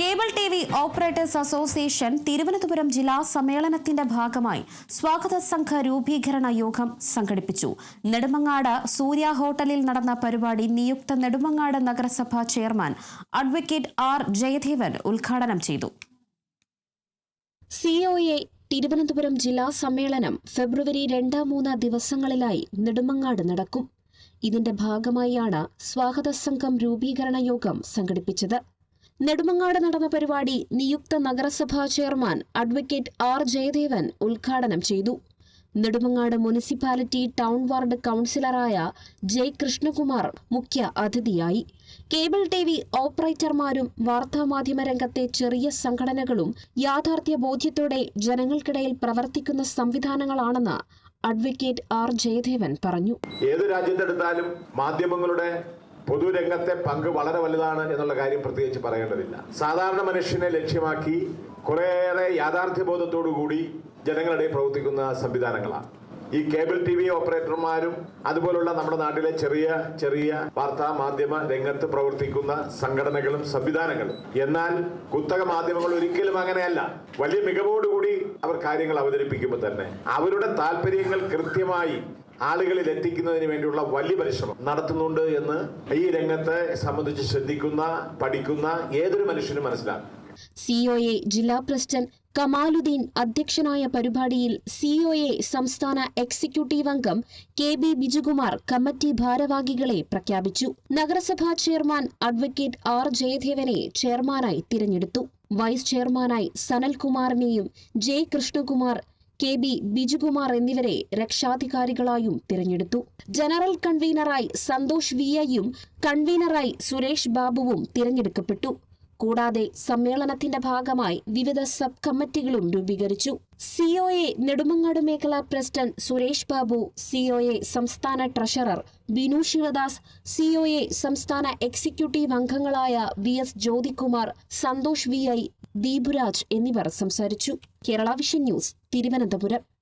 Cable T V operators association Thiruvananthapuram ജില്ലാ സമ്മേളനത്തിന്റെ ഭാഗമായി സ്വാഗത സംഘ രൂപീകരണ യോഗം സംഘടിപ്പിച്ചു. നെടുമങ്ങാട് സൂര്യ ഹോട്ടലിൽ നടന്ന പരിപാടി നിയുക്ത നെടുമങ്ങാട് നഗരസഭാ ചെയർമാൻ അഡ്വക്കേറ്റ് ആർ ജയദേവൻ ഉദ്ഘാടനം ചെയ്തു. സിഒഎ തിരുവനന്തപുരം ജില്ലാ സമ്മേളനം ഫെബ്രുവരി രണ്ട് മൂന്ന് ദിവസങ്ങളിലായി നെടുമങ്ങാട് നടക്കും. ഇതിന്റെ ഭാഗമായാണ് സ്വാഗത സംഘം രൂപീകരണ യോഗം സംഘടിപ്പിച്ചത്. നെടുമങ്ങാട് നടന്ന പരിപാടി നിയുക്ത നഗരസഭാ ചെയർമാൻ അഡ്വക്കേറ്റ് ആർ ജയദേവൻ ഉദ്ഘാടനം ചെയ്തു. നെടുമങ്ങാട് മുനിസിപ്പാലിറ്റി ടൗൺ വാർഡ് കൗൺസിലറായ ജെ കൃഷ്ണകുമാർ മുഖ്യ അതിഥിയായി. കേബിൾ ടി വി ഓപ്പറേറ്റർമാരും വാർത്താമാധ്യമ രംഗത്തെ ചെറിയ സംഘടനകളും യാഥാർത്ഥ്യ ബോധ്യത്തോടെ ജനങ്ങൾക്കിടയിൽ പ്രവർത്തിക്കുന്ന സംവിധാനങ്ങളാണെന്ന് അഡ്വക്കേറ്റ് ആർ ജയദേവൻ പറഞ്ഞു. ഏത് രാജ്യത്തെടുത്താലും മാധ്യമങ്ങളുടെ പൊതുരംഗത്തെ പങ്ക് വളരെ വലുതാണ് എന്നുള്ള കാര്യം പ്രത്യേകിച്ച് പറയേണ്ടതില്ല. സാധാരണ മനുഷ്യനെ ലക്ഷ്യമാക്കി കുറേയേറെ യാഥാർത്ഥ്യബോധത്തോടുകൂടി ജനങ്ങളുടെ പ്രവർത്തിക്കുന്ന സംവിധാനങ്ങളാണ്. ഈ കേബിൾ ടി വി ഓപ്പറേറ്റർമാരും അതുപോലുള്ള നമ്മുടെ നാട്ടിലെ ചെറിയ ചെറിയ വാർത്താ മാധ്യമ രംഗത്ത് പ്രവർത്തിക്കുന്ന സംഘടനകളും സംവിധാനങ്ങളും. എന്നാൽ കുത്തക മാധ്യമങ്ങൾ ഒരിക്കലും അങ്ങനെയല്ല. വലിയ മികവോടുകൂടി അവർ കാര്യങ്ങൾ അവതരിപ്പിക്കുമ്പോൾ തന്നെ അവരുടെ താല്പര്യങ്ങൾ കൃത്യമായി ആളുകളിൽ എത്തിക്കുന്നതിന് വേണ്ടിയുള്ള വലിയ പരിശ്രമം നടത്തുന്നുണ്ട് എന്ന് ഈ രംഗത്തെ സംബന്ധിച്ച് ശ്രദ്ധിക്കുന്ന പഠിക്കുന്ന ഏതൊരു മനുഷ്യനും മനസ്സിലാക്കും. സിഒഎ ജില്ലാ പ്രസിഡന്റ് കമാലുദ്ദീൻ അധ്യക്ഷനായ പരിപാടിയിൽ സിഒഎ സംസ്ഥാന എക്സിക്യൂട്ടീവ് അംഗം കെ ബി ബിജുകുമാർ കമ്മിറ്റി ഭാരവാഹികളെ പ്രഖ്യാപിച്ചു. നഗരസഭാ ചെയർമാൻ അഡ്വക്കേറ്റ് ആർ ജയദേവനെ ചെയർമാനായി തിരഞ്ഞെടുത്തു. വൈസ് ചെയർമാനായി സനൽകുമാറിനെയും J Krishnakumar K B Bijukumar എന്നിവരെ രക്ഷാധികാരികളായും തിരഞ്ഞെടുത്തു. ജനറൽ കൺവീനറായി സന്തോഷ് വി ഐയും കൺവീനറായി സുരേഷ് ബാബുവും തിരഞ്ഞെടുക്കപ്പെട്ടു. കൂടാതെ സമ്മേളനത്തിന്റെ ഭാഗമായി വിവിധ സബ് കമ്മിറ്റികളും രൂപീകരിച്ചു. സിഒഎ നെടുമങ്ങാട് മേഖല പ്രസിഡന്റ് സുരേഷ് ബാബു സിഒഎ സംസ്ഥാന ട്രഷറർ ബിനു ശിവദാസ് സിഒഎ സംസ്ഥാന എക്സിക്യൂട്ടീവ് അംഗങ്ങളായ V S Jyothikumar Santhosh V I Deepuraj എന്നിവർ സംസാരിച്ചു. Kerala vision news Thiruvananthapuram.